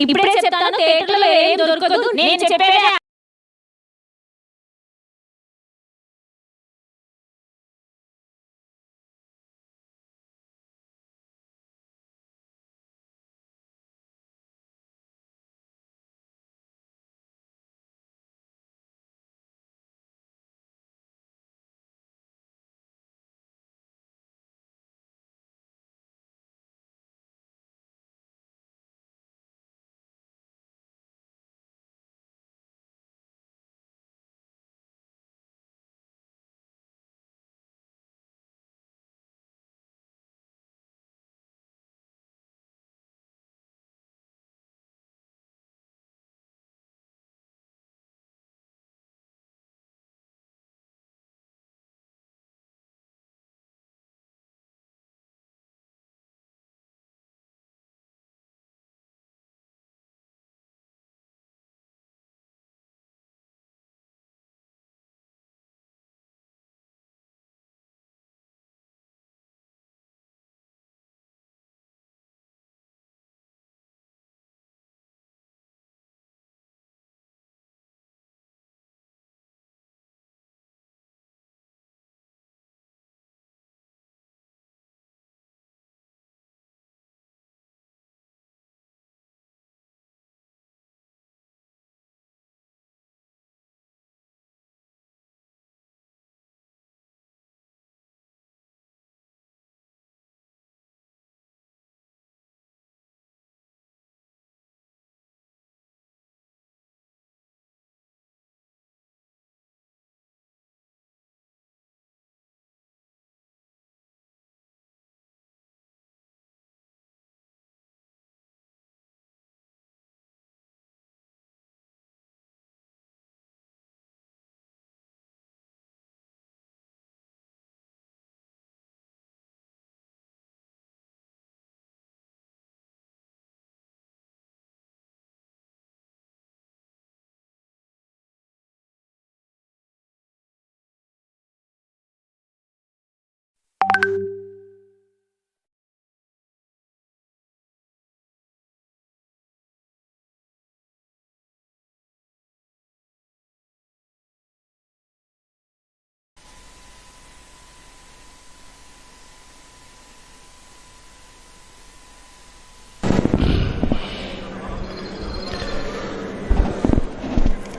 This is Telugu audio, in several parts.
ఇప్పుడే చెప్తాను థియేటర్లో ఏం దొరకదు. నేను చెప్పేదే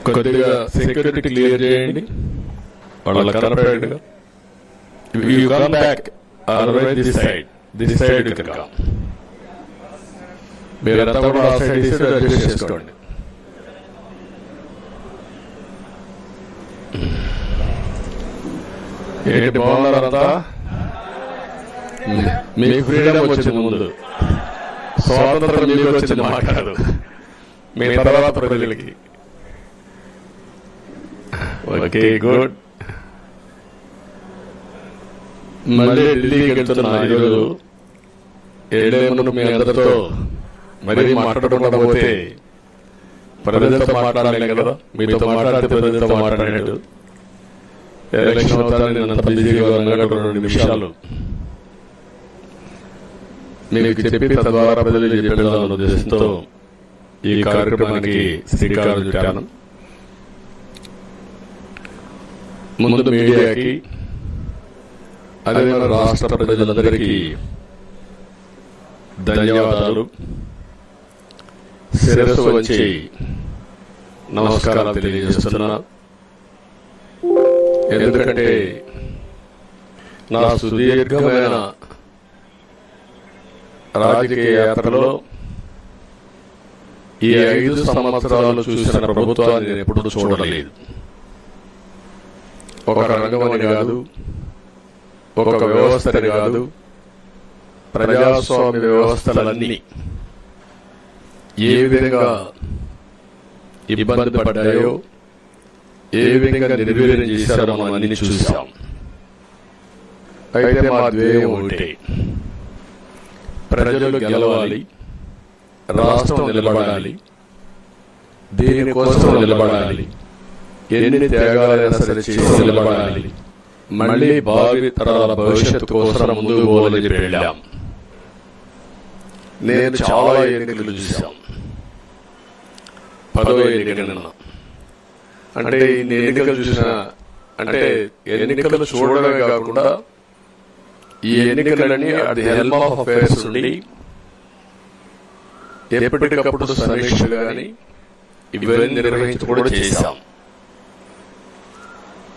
కొద్దిగా సెక్యూరిటీ క్లియర్ చేయండి. వాళ్ళ కనపడేట్టుగా you come back this side this side మీరంతా కూడా ఆ సైడ్ ఈ సైడ్ అడ్జస్ట్ చేసుకోండి. ఏంటి బాగున్నారంతా? మీకు ఫ్రీడమ్ వచ్చింది ముందు. స్వాతంత్రం మీకు వచ్చింది మాట్లాడు మీ తర్వాత ప్రజలకి. Okay good. మళ్ళీ ఢిల్లీకి వెళ్తున్నా ఈరోజు ముందు మీ అందరితో మరీ మాట్లాడకుండా పోతే ప్రజలతో మాట్లాడాలి కదా? మీతో మాట్లాడితే ప్రజలతో మాట్లాడినట్టు. ఎలక్షన్ అవుతారని నేను అంత బిజీగా రెండు నిమిషాలు. మీకు చెప్పి తద్వారా ప్రజలు చెప్పేదాని ఉద్దేశంతో ఈ కార్యక్రమానికి శ్రీకారం చుట్టాను. ముందు మీడియాకి అదే మన రాష్ట్ర ప్రజలందరికీ ధన్యవాదాలు. శిరస్సు వచ్చి నమస్కారాలు తెలియజేస్తున్నా. ఎందుకంటే నా సుదీర్ఘమైన రాజకీయ యాత్రలో ఈ ఐదు సంవత్సరాలు చూసిన ప్రభుత్వాన్ని నేను ఎప్పుడూ చూడలేదు. ఒక రంగమని కాదు ఒక వ్యవస్థని కాదు ప్రజాస్వామ్య వ్యవస్థలన్నీ. ఏ విధంగా ఇబ్బంది పడ్డాయో ఏ విధంగా నిర్వీర్యం చేశారో మనం అన్ని చూసాం అయితే మా ధ్యేయం ఒకటే. ప్రజలు గెలవాలి రాష్ట్రం నిలబడాలి దీనికోసం నిలబడాలి. ఎన్ని త్యాగాలైనా సరే చేసి నిలబడాలి. మళ్ళీ భావి తరాల భవిష్యత్తు కోసం ముందుకు పోవాలని చెప్పి వెళ్ళాం. నేను చాలా ఎన్నికలు చూశాం. పదో ఎన్నిక నిన్న అంటే ఇన్ని ఎన్నికలు చూసిన అంటే ఎన్నికలు చూడడమే కాకుండా ఈ ఎన్నికలన్నీ అది హెల్మ్ ఆఫ్ అఫైర్స్ ఉండి ఎప్పటికప్పుడు సమీక్షలు కానీ ఇవన్నీ నిర్వహించి కూడా చేశాం.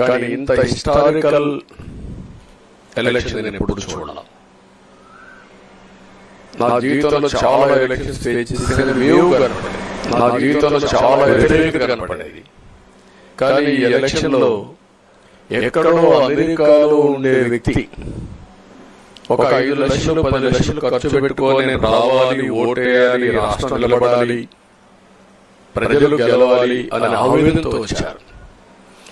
కానీ ఇంత హిస్టారికల్ ఎలక్షన్ నేను ఎప్పుడు చూడాలి నా జీవితంలో చాలా ఎలక్షన్స్ చేసిన వేవ్ కనపడేది నా జీవితంలో చాలా వ్యతిరేకత కనపడేది. కానీ ఈ ఎలక్షన్లో ఎక్కడో అమెరికాలో ఉండే వ్యక్తి. ఒక ఐదు లక్షలు పది లక్షలు ఖర్చు పెట్టుకొని రావాలి ఓటేయాలి రాష్ట్రం నిలబడాలి ప్రజలు గెలవాలి అనే ఆవేదనతో వచ్చారు.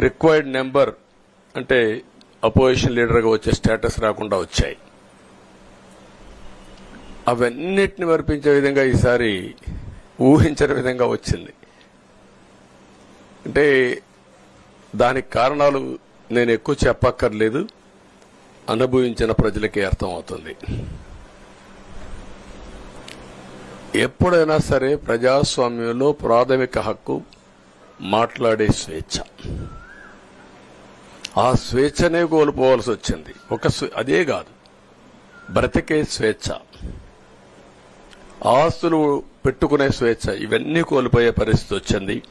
రిక్వైర్డ్ నెంబర్ అంటే అపోజిషన్ లీడర్గా వచ్చే స్టేటస్ రాకుండా వచ్చాయి. అవన్నిటిని వర్పించే విధంగా ఈసారి ఊహించని విధంగా వచ్చింది. అంటే దానికి కారణాలు నేను ఎక్కువ చెప్పక్కర్లేదు. అనుభవించిన ప్రజలకే అర్థమవుతుంది. ఎప్పుడైనా సరే ప్రజాస్వామ్యంలో ప్రాథమిక హక్కు మాట్లాడే స్వేచ్ఛ. ఆ స్వేచ్ఛనే కోల్పోవలసి వచ్చింది. ఒక స్వే- అదే కాదు. బ్రతికే స్వేచ్ఛ. ఆస్తులు పెట్టుకునే స్వేచ్ఛ ఇవన్నీ కోల్పోయే పరిస్థితి వచ్చింది.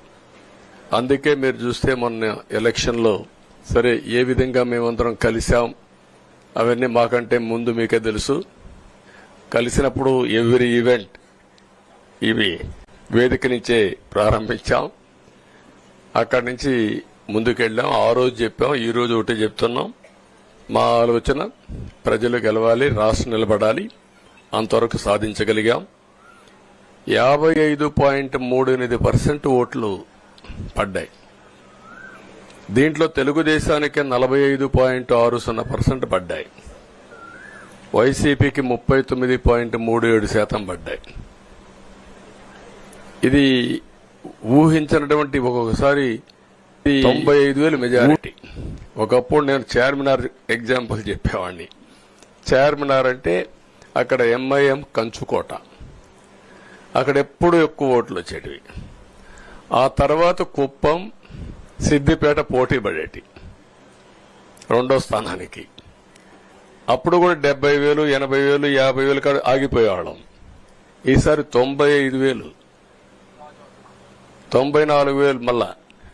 అందుకే మీరు చూస్తే మొన్న ఎలక్షన్లో సరే ఏ విధంగా మేమందరం కలిసాం అవన్నీ మాకంటే ముందు మీకే తెలుసు. కలిసినప్పుడు ఎవ్రీ ఈవెంట్ ఇవి వేదిక నుంచే ప్రారంభించాం. అక్కడి నుంచి ముందుకెళ్ళాం. ఆ రోజు చెప్పాం ఈ రోజు ఒకటి చెప్తున్నాం. మా ఆలోచన ప్రజలు గెలవాలి రాష్ట్రం నిలబడాలి అంతవరకు సాధించగలిగాం. యాభై ఐదు పాయింట్ మూడు ఎనిమిది పర్సెంట్ ఓట్లు పడ్డాయి. దీంట్లో తెలుగుదేశానికి నలభై ఐదు పాయింట్ ఆరు సున్నా పర్సెంట్ పడ్డాయి. వైసీపీకి ముప్పై తొమ్మిది పాయింట్ మూడు ఏడు శాతం పడ్డాయి. ఇది ఊహించినటువంటి ఒక్కొక్కసారి తొంభై ఐదు వేలు మెజారిటీ ఒకప్పుడు నేను చార్మినార్ ఎగ్జాంపుల్ చెప్పేవాడిని. చార్మినార్ అంటే అక్కడ ఎంఐఎం కంచుకోట. అక్కడ ఎప్పుడు ఎక్కువ ఓట్లు వచ్చేటివి. ఆ తర్వాత కుప్పం సిద్దిపేట పోటీ పడేటి. రెండో స్థానానికి. అప్పుడు కూడా డెబ్బై వేలు ఎనభై వేలు యాభై వేలు కాడ ఆగిపోయేవాళ్ళం. ఈసారి తొంభై ఐదు వేలు. తొంభై నాలుగు వేలు మళ్ళా.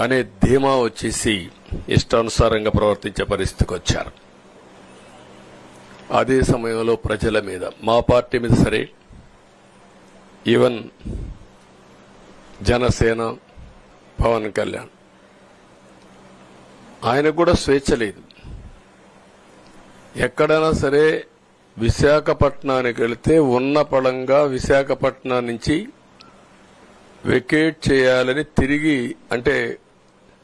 అనే ధీమా వచ్చేసి ఇష్టానుసారంగా ప్రవర్తించే పరిస్థితికి వచ్చారు. అదే సమయంలో ప్రజల మీద మా పార్టీ మీద సరే ఈవెన్ జనసేన పవన్ కళ్యాణ్ ఆయనకు కూడా స్వేచ్ఛ లేదు. ఎక్కడైనా సరే విశాఖపట్నానికి వెళితే ఉన్న పడంగా విశాఖపట్నం నుంచి వెకేట్ చేయాలని తిరిగి అంటే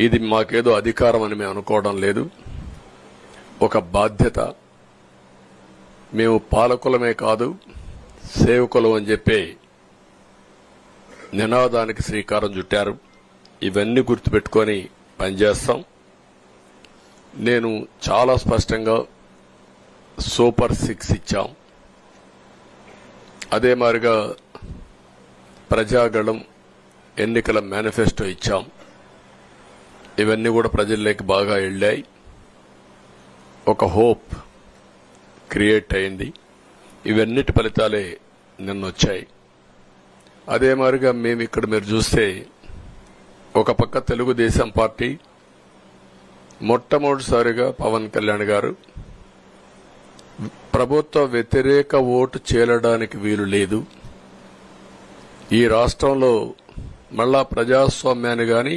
ఇది మాకేదో అధికారం అని మేము అనుకోవడం లేదు. ఒక బాధ్యత. మేము పాలకులమే కాదు సేవకులం అని చెప్పి నినాదానికి శ్రీకారం చుట్టారు. ఇవన్నీ గుర్తుపెట్టుకొని పనిచేస్తాం. నేను చాలా స్పష్టంగా సూపర్ సిక్స్ ఇచ్చాం. అదే మాదిరిగా ప్రజాగళం ఎన్నికల మేనిఫెస్టో ఇచ్చాం. ఇవన్నీ కూడా ప్రజల్లోకి బాగా వెళ్ళాయి. ఒక హోప్ క్రియేట్ అయింది. ఇవన్నిటి ఫలితాలే నిన్న వచ్చాయి అదే మాదిరిగా మేము ఇక్కడ మీరు చూస్తే ఒక పక్క తెలుగుదేశం పార్టీ మొట్టమొదటిసారిగా పవన్ కళ్యాణ్ గారు ప్రభుత్వ వ్యతిరేక ఓటు చేరడానికి వీలు లేదు. ఈ రాష్ట్రంలో మళ్ళా ప్రజాస్వామ్యాన్ని కానీ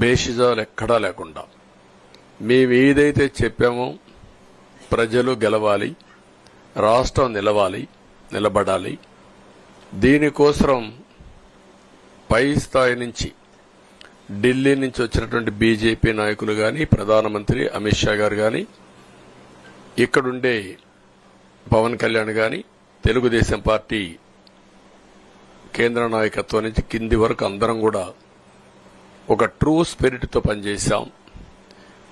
బేషిజాలు ఎక్కడా లేకుండా. మేము ఏదైతే చెప్పామో ప్రజలు గెలవాలి రాష్ట్రం నిలవాలి నిలబడాలి. దీనికోసం పై స్థాయి నుంచి ఢిల్లీ నుంచి వచ్చినటువంటి బీజేపీ నాయకులు కానీ ప్రధానమంత్రి అమిత్ షా గారు కానీ ఇక్కడుండే పవన్ కళ్యాణ్ కానీ తెలుగుదేశం పార్టీ కేంద్ర నాయకత్వం నుంచి కింది వరకు అందరం కూడా ఒక ట్రూ స్పిరిట్తో పనిచేశాం.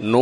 నో